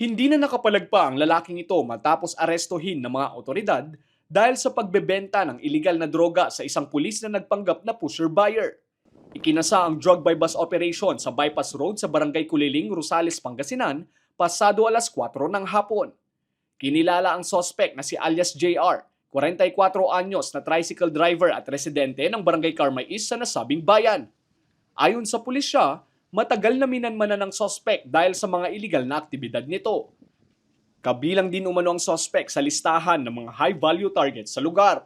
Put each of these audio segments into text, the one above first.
Hindi na nakapalagpa ang lalaking ito matapos arestuhin ng mga otoridad dahil sa pagbebenta ng iligal na droga sa isang pulis na nagpanggap na pusher buyer. Ikinasa ang drug by bus operation sa bypass road sa Barangay Kuliling, Rosales, Pangasinan pasado alas 4 ng hapon. Kinilala ang sospek na si alias JR, 44 anyos na tricycle driver at residente ng Barangay Carmais sa nasabing bayan. Ayon sa pulisya, matagal na minanmanan ng sospek dahil sa mga illegal na aktibidad nito. Kabilang din umano ang sospek sa listahan ng mga high-value targets sa lugar.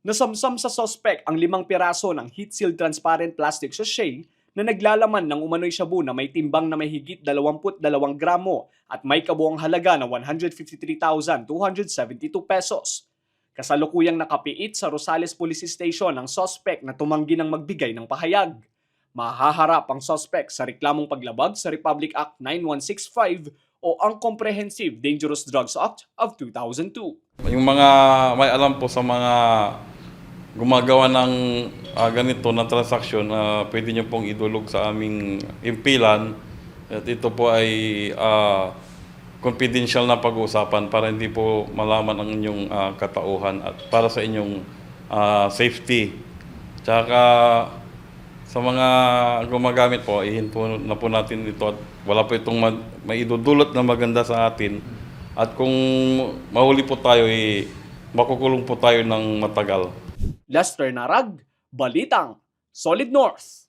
Nasamsam sa sospek ang limang piraso ng heat-sealed transparent plastic sachet na naglalaman ng umano'y shabu na may timbang na may higit 22 gramo at may kabuang halaga na 153,272 pesos. Kasalukuyang nakapiit sa Rosales Police Station ang sospek na tumanggi ng magbigay ng pahayag. Mahaharap ang sospek sa reklamong paglabag sa Republic Act 9165 o ang Comprehensive Dangerous Drugs Act of 2002. Yung mga may alam po sa mga gumagawa ng ah, ganito na transaksyon na pwede nyo pong idulog sa aming impilan. At ito po ay ah, confidential na pag-uusapan para hindi po malaman ang inyong ah, katauhan at para sa inyong ah, safety. Tsaka sa mga gumagamit po, ihin po na po natin ito at wala po itong mag- maidudulot na maganda sa atin. At kung mahuli po tayo, eh, makukulong po tayo ng matagal. Lester Narag, Balitang, Solid North.